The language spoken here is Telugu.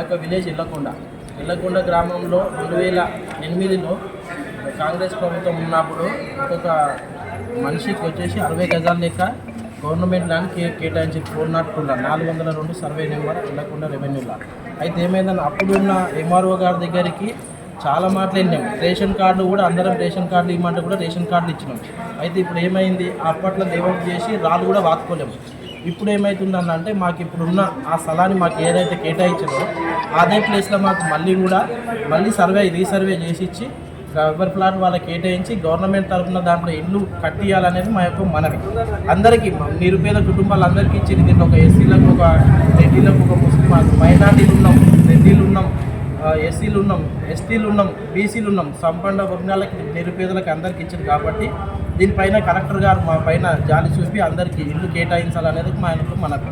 యొక్క విలేజ్ ఇల్లకొండ. ఇల్లకొండ గ్రామంలో రెండు వేల ఎనిమిదిలో కాంగ్రెస్ ప్రభుత్వం ఉన్నప్పుడు ఒక్కొక్క మనిషికి వచ్చేసి అరవై గజాల లెక్క గవర్నమెంట్ ల్యాండ్ కే కేటాయించి ఫోర్ నాట్ టూ నాలుగు వందల రెండు సర్వే నెంబర్ ఇల్లకొండ రెవెన్యూలో. అయితే ఏమైందని అప్పుడున్న ఎంఆర్ఓ గారి దగ్గరికి చాలా మాటలు రేషన్ కార్డు కూడా అందరం రేషన్ కార్డులు ఇవ్వమంటే కూడా రేషన్ కార్డులు ఇచ్చినాం. అయితే ఇప్పుడు ఏమైంది? అప్పట్లో డెవలప్ చేసి రాళ్ళు కూడా వాతుకోలేము. ఇప్పుడు ఏమవుతుందని అంటే మాకు ఇప్పుడున్న ఆ స్థలాన్ని మాకు ఏదైతే కేటాయించారో అదే ప్లేస్లో మాకు మళ్ళీ కూడా మళ్ళీ సర్వే రీసర్వే చేసి ఇచ్చి ఎవరి ప్లాట్ వాళ్ళకి కేటాయించి గవర్నమెంట్ తరఫున దాంట్లో ఇల్లు కట్టియాలనేది మా యొక్క మనవి. అందరికీ నిరుపేద కుటుంబాలందరికీ ఇచ్చింది దీంట్లో ఒక ఎస్సీలకు ఒక రెడ్డిలకు ఒక ముస్లిం మైనార్టీలు ఉన్నాం రెడ్డిలు ఉన్నాం ఎస్సీలు ఉన్నాం ఎస్టీలు ఉన్నాం బీసీలు ఉన్నాం సంపన్న వర్గాలకి నిరుపేదలకు అందరికి ఇచ్చింది కాబట్టి దీనిపైన కలెక్టర్ గారు మా పైన జాలి చూపి అందరికీ ఇల్లు కేటాయించాలనేది మా యొక్క మనకు